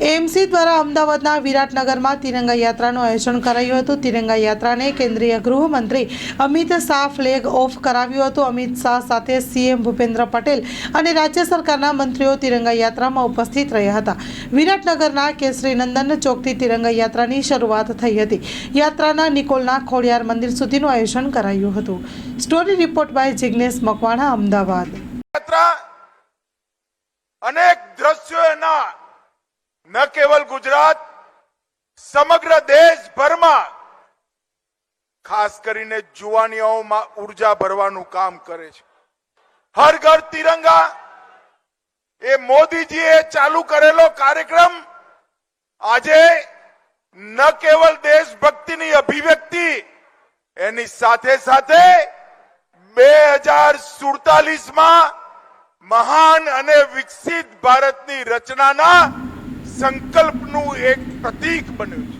MC દ્વારા અમદાવાદના વિરાટનગરમાં તિરંગા યાત્રાનું આયોજન કરાયું હતું. તિરંગા યાત્રાને કેન્દ્રીય ગૃહમંત્રી અમિત શાહ ફ્લેગ ઓફ કરાવ્યું હતું. અમિત શાહ સાથે સીએમ ભૂપેન્દ્ર પટેલ અને રાજ્ય સરકારના મંત્રીઓ તિરંગા યાત્રામાં ઉપસ્થિત રહ્યા હતા. વિરાટનગરના કેસરીનંદન ચોકથી તિરંગા યાત્રાની શરૂઆત થઈ હતી. યાત્રાના નિકોલના ખોડિયાર મંદિર સુધીનું આયોજન કરાયું હતું. Story report by Jignesh Makwana, Ahmedabad. અનેક દ્રશ્યો એના ન કેવલ ગુજરાત, સમગ્ર દેશભરમાં, ખાસ કરીને જુવાનીઓમાં ઊર્જા ભરવાનું કામ કરે છે. હર ઘર તિરંગા, એ મોદીજીએ ચાલુ કરેલો કાર્યક્રમ, આજે ન કેવલ દેશભક્તિની અભિવ્યક્તિ, એની સાથે સાથે બે હજાર સુડતાલીસમાં મહાન અને વિકસિત ભારતની રચનાના સંકલ્પનું એક પ્રતીક બન્યું છે.